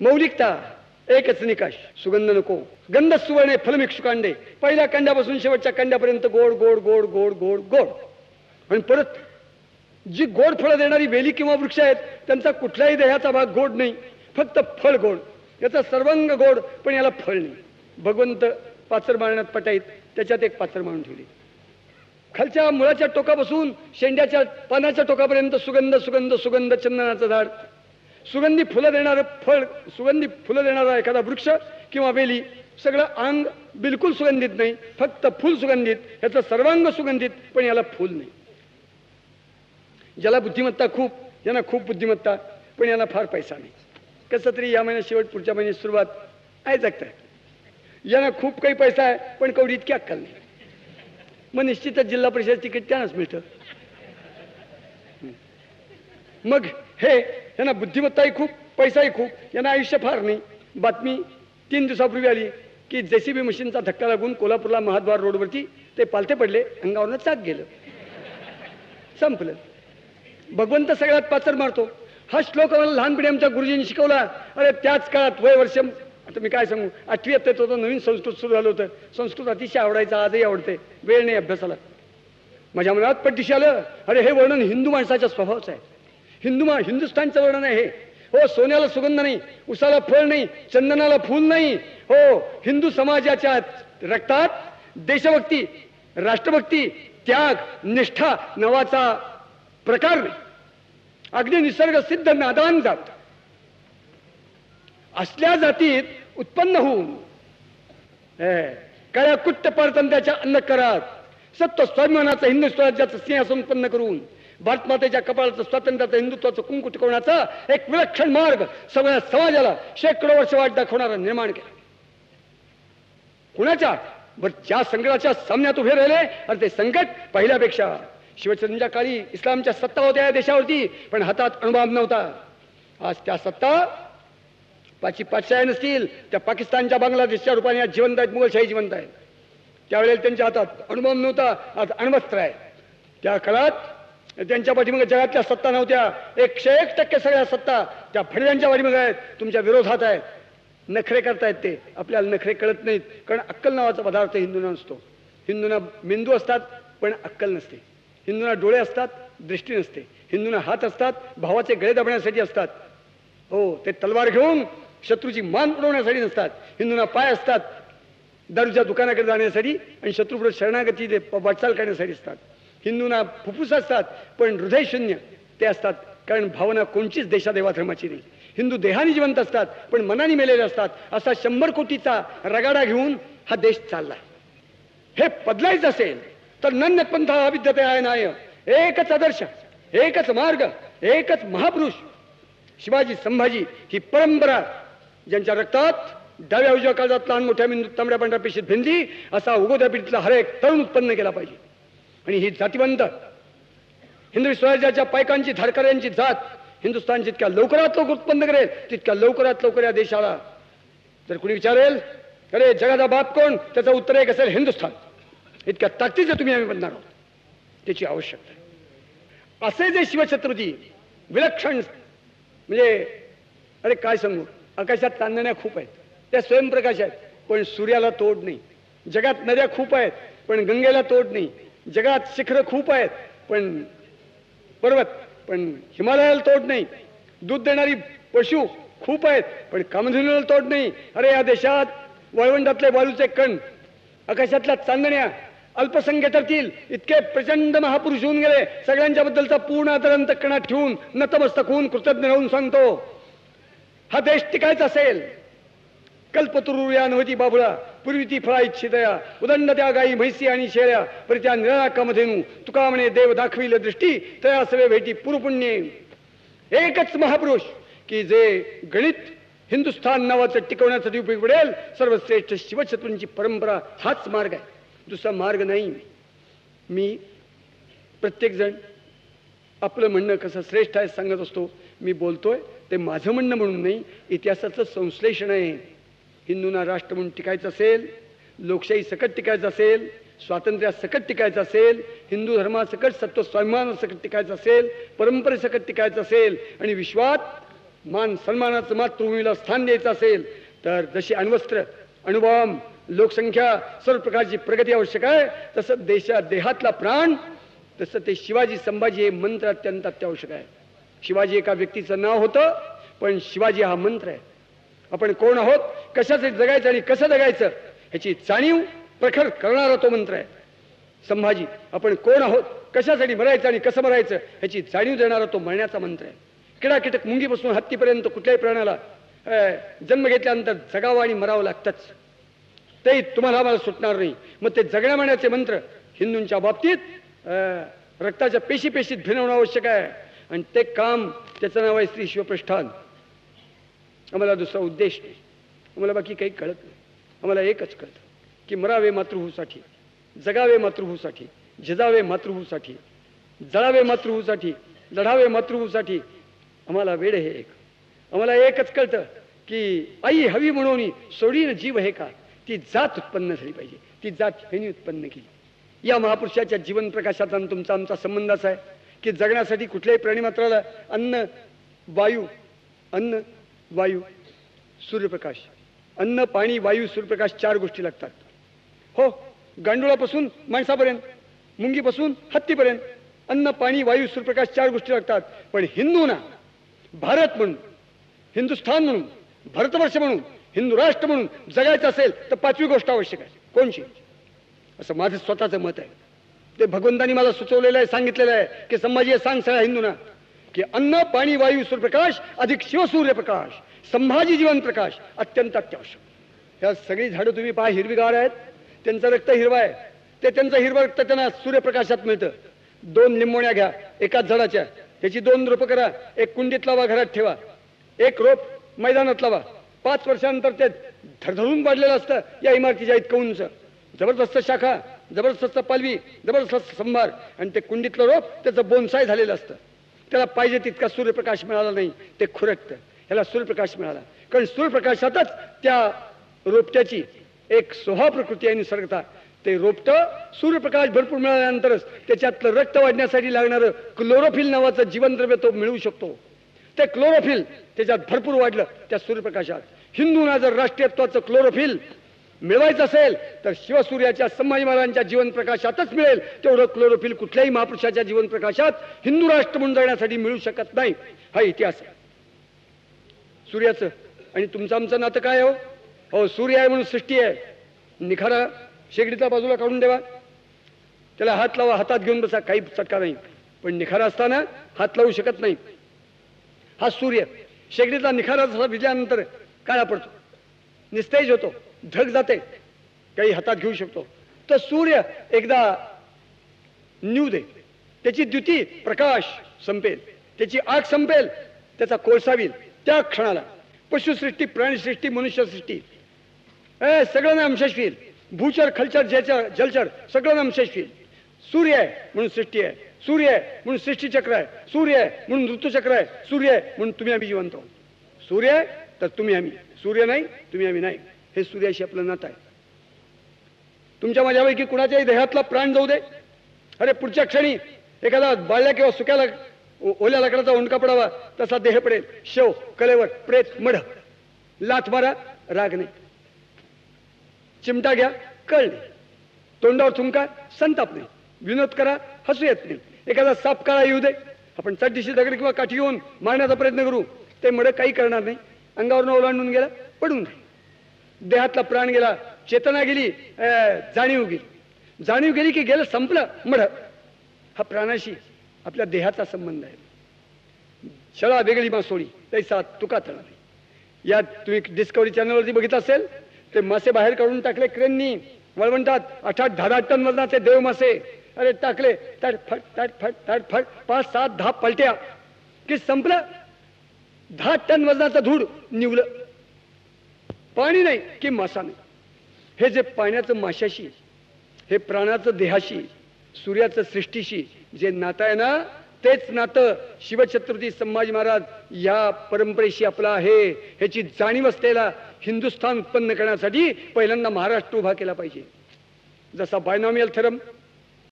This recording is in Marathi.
मौलिकता एकच निकाश सुगंध नको. गंध सुवर्ण फलमिक्षु कांडे. पहिल्या कांड्यापासून शेवटच्या कांड्यापर्यंत गोड गोड गोड गोड गोड गोड. आणि परत जी गोड फळं देणारी वेली किंवा वृक्ष आहेत त्यांचा कुठलाही देहाचा भाग गोड नाही. फक्त फळ गोड. याचा सर्वांग गोड पण याला फळ नाही. भगवंत पाचर मारण्यात पटाईत त्याच्यात एक पाचर मारून ठेवली. खालच्या मुळाच्या टोकापासून शेंड्याच्या पानाच्या टोकापर्यंत सुगंध सुगंध सुगंध चंदनाचं झाड सुगंधी फुलं देणारं फळ सुगंधी फुलं देणारा एखादा वृक्ष किंवा वेली सगळं अंग बिलकुल सुगंधित नाही फक्त फुल सुगंधित ह्याचं सर्वांग सुगंधित पण याला फुल नाही. ज्याला बुद्धिमत्ता खूप यांना खूप बुद्धिमत्ता पण यांना फार पैसा नाही. कसं तरी या महिन्यात शेवट पुढच्या महिन्यात सुरुवात आहे जगताय यांना खूप काही पैसा आहे पण कवडी इतकी अक्कल नाही. मग निश्चितच जिल्हा परिषद तिकीट त्यांनाच मिळतं. मग हे यांना बुद्धिमत्ताही खूप पैसाही खूप यांना आयुष्य फार नाही. बातमी तीन दिवसापूर्वी आली की जेसीबी मशीनचा धक्का लागून कोल्हापूरला महाद्वार रोडवरती ते पालथे पडले अंगावरनं चाक गेलं. संपलं. भगवंत सगळ्यात पाचर मारतो. हा श्लोक आम्हाला लहानपणी आमच्या गुरुजींनी शिकवला. अरे त्याच काळात वय वर्ष आता मी काय सांगू? आठवी येत होतं नवीन संस्कृत सुरू झालं होतं. संस्कृत अतिशय आवडायचं आजही आवडते. वेळ नाही अभ्यासाला. माझ्या मनात पट्टीशी आलं. अरे हे वर्णन हिंदू माणसाच्या स्वभावचं आहे. हिंदू मा हिंदुस्थानचं वर्णन आहे. हो सोन्याला सुगंध नाही उसाला फळ नाही चंदनाला फूल नाही. हो हिंदू समाजाच्या रक्तात देशभक्ती राष्ट्रभक्ती त्याग निष्ठा नावाचा प्रकार नाही. अगदी निसर्ग सिद्ध नादान जात. असल्या जातीत उत्पन्न होऊन हे, काळ्या कुट्ट परतंत्याच्या अन्नकरात सत्व स्वाभिमानाचं हिंदू स्वराज्याचं सिंहासन उत्पन्न करून भारतमातेच्या कपाळाचं स्वातंत्र्याचं हिंदुत्वाचं कुंकू टिकवण्याचा एक विलक्षण मार्ग सगळ्या समाजाला शेकडो वर्ष वाट दाखवणारा निर्माण केला. कुणाच्या? बर ज्या संकटाच्या सामन्यात उभे राहिले आणि ते संकट पहिल्यापेक्षा शिवचंद्राच्या काळी इस्लामच्या सत्ता होत्या या देशावरती पण हातात अणुबाम नव्हता. आज त्या सत्ता पाची पाचशाही नसतील त्या पाकिस्तानच्या बांगलादेशच्या रूपाने आज जिवंत आहेत मुघलशाही जिवंत आहेत. त्यावेळेला त्यांच्या हातात अणुबॉम्ब नव्हता आज अण्वस्त्र आहे त्या काळात त्यांच्या पाठीमागे जगातल्या सत्ता नव्हत्या एकशे एक टक्के सगळ्या सत्ता त्या फडव्यांच्या पाठीमागे आहेत तुमच्या विरोधात आहेत. नखरे करतायत ते. आपल्याला नखरे कळत नाहीत कारण अक्कल नावाचा पदार्थ हिंदूंना नसतो. हिंदूंना मेंदू असतात पण अक्कल नसते. हिंदूंना डोळे असतात दृष्टी नसते. हिंदूंना हात असतात भावाचे गळे दाबण्यासाठी असतात. हो ते तलवार घेऊन शत्रूची मान उडवण्यासाठी नसतात. हिंदूंना पाय असतात दारूच्या दुकानाकडे जाण्यासाठी आणि शत्रूपुढे शरणागती वाटचाल करण्यासाठी असतात. हिंदूंना फुफ्फुस असतात पण हृदयशून्य ते असतात कारण भावना कोणचीच देशादेवाधर्माची नाही. हिंदू देहाने जिवंत असतात पण मनाने मेलेले असतात. असा शंभर कोटीचा रगाडा घेऊन हा देश चालला. हे बदलायचं असेल तर नन्नपंथ विद्यते आहे नाय एकच आदर्श एकच मार्ग एकच महापुरुष. शिवाजी संभाजी ही परंपरा ज्यांच्या रक्तात डाव्या उजव्या काळात लहान मोठ्या बिंदू तांबड्या पांढऱ्या पेशीत भिंदी असा उगोद्या पिढीतला हर एक तरुण उत्पन्न केला पाहिजे. आणि ही जातीवंत. हिंदू स्वराज्याच्या पायकांची धारकऱ्यांची जात हिंदुस्थान जितक्या लवकरात लवकर उत्पन्न करेल तितक्या लवकरात लवकर या देशाला. जर कुणी विचारेल अरे जगाचा बाप कोण? त्याचं उत्तर एक असेल हिंदुस्थान. इतक्या ताकदीचं तुम्ही आम्ही बनणार आहोत. त्याची आवश्यकता आहे. असे जे शिवछत्रपती विलक्षण म्हणजे अरे काय सांगू? आकाशात चांदण्या खूप आहेत. त्या स्वयंप्रकाश आहेत. पण सूर्याला तोड नाही. जगात नद्या खूप आहेत पण गंगेला तोड नाही. जगात शिखरं खूप आहेत पण पर्वत पण हिमालयाला तोड नाही. दूध देणारी पशु खूप आहेत पण कामधेनूला तोड नाही. अरे या देशात वळवंडातले वाळूचे कण आकाशातल्या चांदण्या अल्पसंख्य ठरतील इतके प्रचंड महापुरुष होऊन गेले सगळ्यांच्या बद्दलचा पूर्ण आदरांत कणात ठेवून नतमस्तक होऊन कृतज्ञ राहून सांगतो हा देश टिकायचा असेल कल्पतरुया नव्हती बाबुळा. पूर्वी ती फळा इच्छितया उदंड त्या गाई म्हैसी आणि शेळ्या. पर त्या निराकामधेनू तुका म्हणे देव दाखविल दृष्टी. तया सवे भेटी पुरुपुण्य. एकच महापुरुष. की जे गणित हिंदुस्थान नावाचं टिकवण्यासाठी उपयोग पडेल सर्वश्रेष्ठ शिवछत्रपतींची परंपरा हाच मार्ग आहे. दुसरा मार्ग नाही. मी प्रत्येकजण आपलं म्हणणं कसं श्रेष्ठ आहे सांगत असतो. मी बोलतोय ते माझं म्हणणं म्हणून नाही. इतिहासाचं संश्लेषण आहे. हिंदूंना राष्ट्र म्हणून टिकायचं असेल लोकशाही सकट टिकायचं असेल स्वातंत्र्या सकट टिकायचं असेल हिंदू धर्मासकट सत्व स्वाभिमान सकट टिकायचं असेल परंपरेसकट टिकायचं असेल आणि विश्वात मान सन्मानाचं मातृभूमीला स्थान द्यायचं असेल तर जशी अण्वस्त्र अणुबॉम्ब लोकसंख्या सर्व प्रकारची प्रगती आवश्यक आहे तसं देशा देहातला प्राण तसं ते शिवाजी संभाजी हे मंत्र अत्यंत अत्यावश्यक आहे. शिवाजी एका व्यक्तीचं नाव होतं पण शिवाजी हा मंत्र आहे. आपण कोण आहोत? कशासाठी जगायचं आणि कसं जगायचं ह्याची जाणीव प्रखर करणारा तो मंत्र आहे. संभाजी आपण कोण आहोत? कशासाठी मरायचं आणि कसं मरायचं ह्याची जाणीव देणारा तो मरण्याचा मंत्र आहे. किडाकीटक मुंगीपासून हत्तीपर्यंत कुठल्याही प्राण्याला जन्म घेतल्यानंतर जगावं आणि मरावं लागतंच. ते तुम्हाला आम्हाला सुटणार नाही. मग ते जगण्या मारण्याचे मंत्र हिंदूंच्या बाबतीत अं, रक्ताच्या पेशी पेशीत भिनवणं आवश्यक आहे. आणि ते काम त्याचं नाव आहे श्री शिवप्रष्ठान आम्हाला दुसरा उद्देश नाही. आम्हाला बाकी काही कळत नाही. आम्हाला एकच कळतं की मरावे मातृभूसाठी जगावे मातृभूसाठी झिजावे मातृभूसाठी जळावे मातृभूसाठी लढावे मातृभूसाठी आम्हाला वेळ हे एक. आम्हाला एकच कळतं की आई हवी म्हणून सोडीन जीव हे का? ती जात उत्पन्न झाली पाहिजे. ती जात ह्यानी उत्पन्न केली. या महापुरुषाच्या जीवन प्रकाशाचा तुमचा आमचा संबंध असा आहे की जगण्यासाठी कुठल्याही प्राणीमात्राला अन्न वायू अन्न वायू सूर्यप्रकाश अन्न पाणी वायू सूर्यप्रकाश चार गोष्टी लागतात. हो गांडुळापासून माणसापर्यंत मुंगीपासून हत्तीपर्यंत अन्न पाणी वायू सूर्यप्रकाश चार गोष्टी लागतात. पण हिंदू ना भारत म्हणून हिंदुस्थान म्हणून भारतवर्ष म्हणून हिंदू राष्ट्र म्हणून जगायचं असेल तर पाचवी गोष्ट आवश्यक आहे. कोणची? असं माझं स्वतःचं मत आहे. ते भगवंतांनी मला सुचवलेलं आहे सांगितलेलं आहे की संभाजी हे सांग सगळ्या हिंदूंना की अन्न पाणी वायू सूर्यप्रकाश अधिक शिवसूर्यप्रकाश. संभाजी जीवन प्रकाश अत्यंत अत्यावश्यक. ह्या सगळी झाडं तुम्ही पहा हिरवीगार आहेत. त्यांचं रक्त हिरवा आहे. ते त्यांचं हिरवं रक्त त्यांना सूर्यप्रकाशात मिळतं. दोन लिंबोण्या घ्या एकाच झाडाच्या. त्याची दोन रोपं करा एक कुंडीत लावा घरात ठेवा. एक रोप मैदानात लावा. पाच वर्षानंतर ते धडधडून वाढलेलं असतं या इमारतीच्या इतकं उंच. जबरदस्त शाखा जबरदस्त पालवी जबरदस्त संभार आणि ते कुंडीतलं रोप त्याचं बोनसाय झालेलं असतं. त्याला पाहिजे तितका सूर्यप्रकाश मिळाला नाही ते खुरटतं. ह्याला सूर्यप्रकाश मिळाला. कारण सूर्यप्रकाशातच त्या रोपट्याची एक सोहा प्रकृती आहे निसर्गता. ते रोपटं सूर्यप्रकाश भरपूर मिळाल्यानंतरच त्याच्यातलं रक्त वाढण्यासाठी लागणारं क्लोरोफिल नावाचं जीवनद्रव्य तो मिळवू शकतो. ते क्लोरोफिल त्याच्यात भरपूर वाढलं त्या सूर्यप्रकाशात. हिंदूंना जर राष्ट्रीयत्वाचं क्लोरोफिल मिळवायचं असेल तर शिवसूर्याच्या संभाजी महाराजांच्या जीवनप्रकाशातच मिळेल. तेवढं क्लोरोफिल कुठल्याही महापुरुषाच्या जीवनप्रकाशात हिंदू राष्ट्र म्हणून जगण्यासाठी मिळू शकत नाही. हा इतिहास आहे. सूर्याचं. आणि तुमचं आमचं नातं काय हो? हो सूर्य आहे म्हणून सृष्टी आहे. निखारा शेगडीचा बाजूला काढून देवा त्याला हात लावा हातात घेऊन बसा काही चटका नाही. पण निखारा असताना हात लावू शकत नाही. हा सूर्य शेगडीचा निखारा जसा भिजल्यानंतर काळा पडतो. निस्तेज होतो ढग जाते. काही हातात घेऊ शकतो. तर सूर्य एकदा न्यू दे. त्याची द्युती प्रकाश संपेल. त्याची आग संपेल. त्याचा कोळसावील त्या क्षणाला. पशुसृष्टी प्राणीसृष्टी मनुष्यसृष्टी. ए सगळं नाम होईल भूचर खलचर जयचर जलचर सगळं नाम होईल सूर्य आहे म्हणून सृष्टी आहे. सूर्य आहे म्हणून सृष्टीचक्र आहे. सूर्य आहे म्हणून ऋतुचक्र आहे. सूर्य आहे म्हणून तुम्ही आम्ही जिवंत आहोत. सूर्य आहे तर तुम्ही आम्ही. सूर्य नाही तुम्ही आम्ही नाही. हे सूर्याशी आपलं नातं आहे. तुमच्या माझ्यापैकी कुणाच्याही देहातला प्राण जाऊ दे. अरे पुढच्या क्षणी एखादा बाळल्या किंवा सुक्याला ओल्या लाकडाचा ओंडका पडावा तसा देह पडेल. शेव कलेवर प्रेत मढ. लाथ मारा राग नाही. चिमटा घ्या कळ नाही तोंडावर थुंका संताप नाही. विनोद करा हसू येत नाही. एखादा साप काळा येऊ दे. आपण चड्डीशी दगड किंवा काठी घेऊन मारण्याचा प्रयत्न करू. ते मड काही करणार नाही. अंगावरनं ओलांडून गेला पडून नाही देहातला प्राण गेला चेतना गेली अं, जाणीव गेली. जाणीव गेली की गेलं संपलं मढ. हा प्राणाशी आपल्या देहाचा संबंध आहे. शळा वेगळी मासोळी तैसा तुका तळा नाही यात तुम्ही डिस्कवरी चॅनलवरती बघित असेल ते मासे बाहेर काढून टाकले क्रेननी. वळवंटात आठ आठ दहा दहा टन वजनाचे देव मासे. अरे टाकले. ताट फट ताट फट ताट फट. पाच सात दहा पलट्या. की संपलं? दहा टन वजनाचं धूड निवलं. पाणी नाही की मासा नाही. हे जे पाण्याचं माशाशी हे प्राणाचं देहाशी सूर्याचं सृष्टीशी जे नातं आहे ना तेच नातं शिवछत्रपती संभाजी महाराज या परंपरेशी आपला आहे. ह्याची जाणीव असलेला हिंदुस्थान उत्पन्न करण्यासाठी पहिल्यांदा महाराष्ट्र उभा केला पाहिजे. जसा बायनॉमियल थेरम